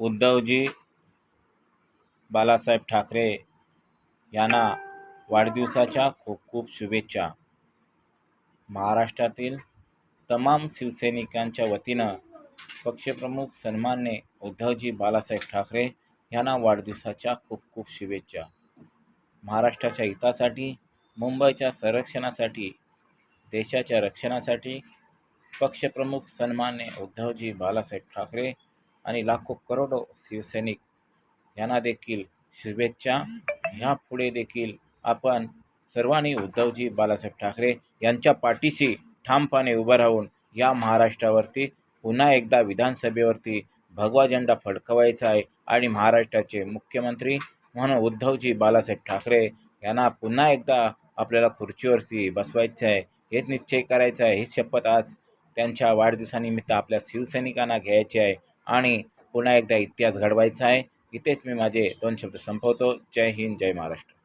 उद्धवजी बालासाहेब ठाकरे यांना वाढदिवसाच्या खूप खूप शुभेच्छा. महाराष्ट्रातील तमाम शिवसैनिकांच्या वतीनं पक्षप्रमुख सन्मान्य उद्धवजी बालासाहेब ठाकरे यांना वाढदिवसाच्या खूप खूप शुभेच्छा. महाराष्ट्राच्या हितासाठी मुंबईच्या संरक्षणासाठी देशाच्या रक्षणासाठी पक्षप्रमुख सन्मान्य उद्धवजी बालासाहेब ठाकरे आणि लाखो करोडो शिवसैनिक यांना देखील शुभेच्छा. ह्यापुढे देखील आपण सर्वांनी उद्धवजी बालासाहेब ठाकरे यांच्या पाठीशी ठामपणे उभं राहून या महाराष्ट्रावरती पुन्हा एकदा विधानसभेवरती भगवा झेंडा फडकवायचा आहे आणि महाराष्ट्राचे मुख्यमंत्री म्हणून उद्धवजी बालासाहेब ठाकरे यांना पुन्हा एकदा आपल्याला खुर्चीवरती बसवायचं आहे. हेच निश्चय करायचा आहे. ही शपथ आज त्यांच्या वाढदिवसानिमित्त आपल्या शिवसैनिकांना घ्यायची आहे. आणि पुन्हा एकदा इतिहास घडवायचा आहे. इथेच मी माझे दोन शब्द संपवतो. जय हिंद जय महाराष्ट्र.